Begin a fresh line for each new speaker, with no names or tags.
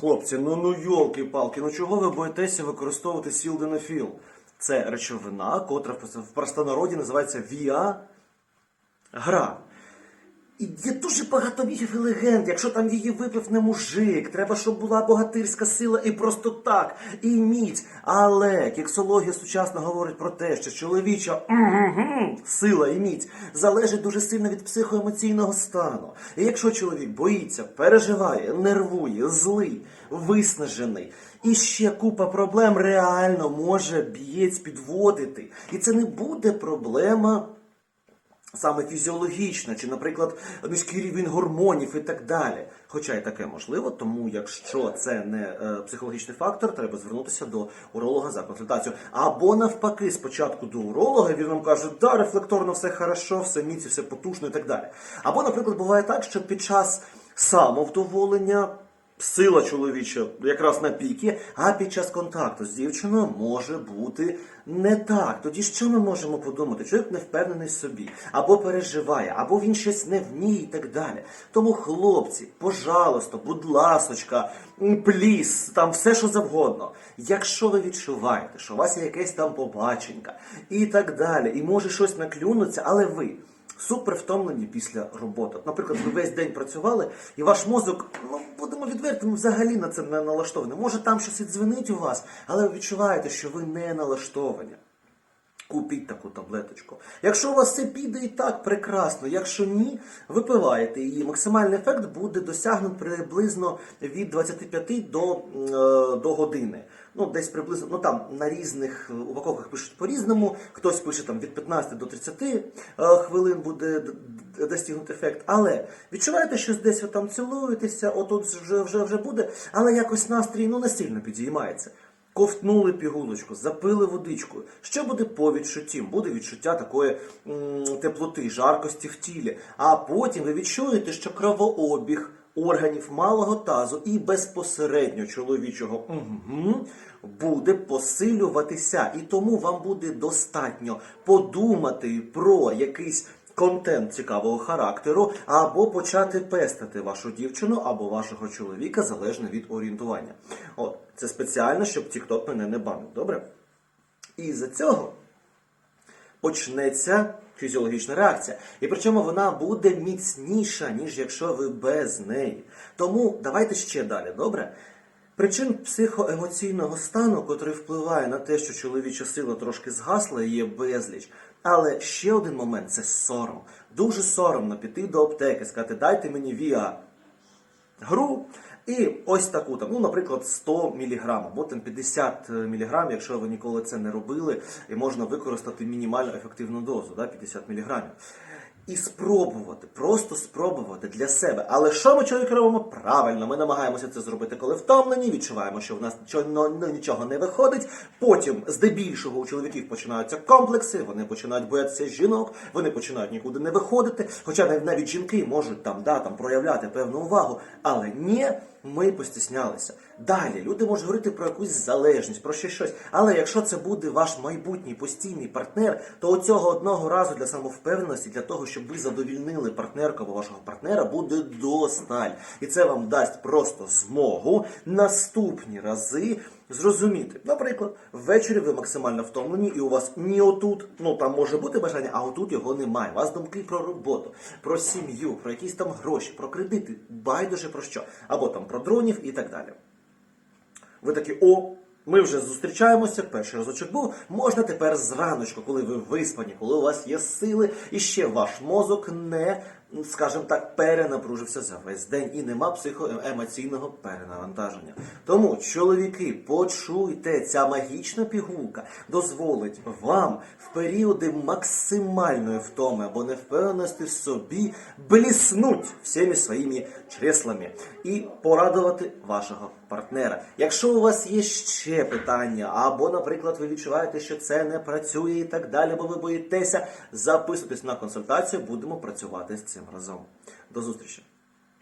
Хлопці, ну ну йолки-палки, ну чого ви боїтеся використовувати сілденофіл? Це речовина, котра в простонароді називається віа гра. І є дуже багато міфів і легенд. Якщо там її випив не мужик, треба, щоб була богатирська сила і просто так, і міць. Але кексологія сучасно говорить про те, що чоловіча сила і міць залежить дуже сильно від психоемоційного стану. І якщо чоловік боїться, переживає, нервує, злий, виснажений, і ще купа проблем реально може бієць підводити. І це не буде проблема саме фізіологічна, чи, наприклад, низький рівень гормонів і так далі. Хоча і таке можливо, тому якщо це не е, психологічний фактор, треба звернутися до уролога за консультацією. Або навпаки, спочатку до уролога, він вам каже, да, рефлекторно все хорошо, все міці, все потужно і так далі. Або, наприклад, буває так, що під час самовдоволення сила чоловіча якраз на піки, а під час контакту з дівчиною може бути не так. Тоді що ми можемо подумати? Чоловік не впевнений в собі, або переживає, або він щось не вміє і так далі. Тому, хлопці, пожалуйста, будь ласочка, пліс, там все що завгодно. Якщо ви відчуваєте, що у вас є якесь там побаченька і так далі, і може щось наклюнуться, але ви супер втомлені після роботи. Наприклад, ви весь день працювали, і ваш мозок, ну будемо відвертими, взагалі на це не налаштований. Може там щось і у вас, але ви відчуваєте, що ви не налаштовані. Купіть таку таблеточку. Якщо у вас все піде і так, прекрасно. Якщо ні, випиваєте її. Максимальний ефект буде досягнут приблизно від 25 до, е, до години. Ну, десь приблизно, ну там на різних упаковках пишуть по-різному. Хтось пише там від 15 до 30 е, хвилин буде достигнути ефект. Але відчуваєте, що десь ви там цілуєтеся, отут вже, вже, вже буде, але якось настрій ну, не сильно підіймається. Ковтнули пігулочку, запили водичкою. Що буде по відчутті? Буде відчуття такої м, теплоти, жаркості в тілі. А потім ви відчуєте, що кровообіг органів малого тазу і безпосередньо чоловічого угу, буде посилюватися. І тому вам буде достатньо подумати про якийсь контент цікавого характеру, або почати пестити вашу дівчину або вашого чоловіка залежно від орієнтування. От, це спеціально, щоб TikTok мене не банив. Добре? І за цього почнеться фізіологічна реакція. І причому вона буде міцніша, ніж якщо ви без неї. Тому давайте ще далі, добре? Причин психоемоційного стану, котрий впливає на те, що чоловіча сила трошки згасла, є безліч. Але ще один момент це сором. Дуже соромно піти до аптеки, сказати, дайте мені віа гру. І ось таку там, ну, наприклад, 100 мг, або там 50 мг, якщо ви ніколи це не робили, і можна використати мінімально ефективну дозу, да, 50 мг. І спробувати, просто спробувати для себе. Але що ми чоловіки робимо? Правильно, ми намагаємося це зробити, коли втомлені, відчуваємо, що в нас нічого, ну, нічого не виходить. Потім, здебільшого, у чоловіків починаються комплекси, вони починають боятися жінок, вони починають нікуди не виходити. Хоча нав- навіть жінки можуть там, да, там проявляти певну увагу. Але ні, ми постіснялися. Далі люди можуть говорити про якусь залежність, про ще щось. Але якщо це буде ваш майбутній постійний партнер, то цього одного разу для самовпевненості, для того, щоб ви задовільнили партнерку або вашого партнера, буде досталь. І це вам дасть просто змогу наступні рази. Зрозуміти, наприклад, ввечері ви максимально втомлені, і у вас ні отут, ну там може бути бажання, а отут його немає. У вас думки про роботу, про сім'ю, про якісь там гроші, про кредити, байдуже про що, або там про дронів і так далі. Ви такі, о, ми вже зустрічаємося, перший разочок був. Можна тепер зраночку, коли ви виспані, коли у вас є сили, і ще ваш мозок не, скажімо так, перенапружився за весь день і нема психоемоційного перенавантаження. Тому, чоловіки, почуйте, ця магічна пігулка дозволить вам в періоди максимальної втоми або невпевненості в собі бліснуть всіми своїми чреслами і порадувати вашого партнера. Якщо у вас є ще питання, або, наприклад, ви відчуваєте, що це не працює і так далі, бо ви боїтеся, записуйтесь на консультацію, будемо працювати з цим разом. До зустрічі!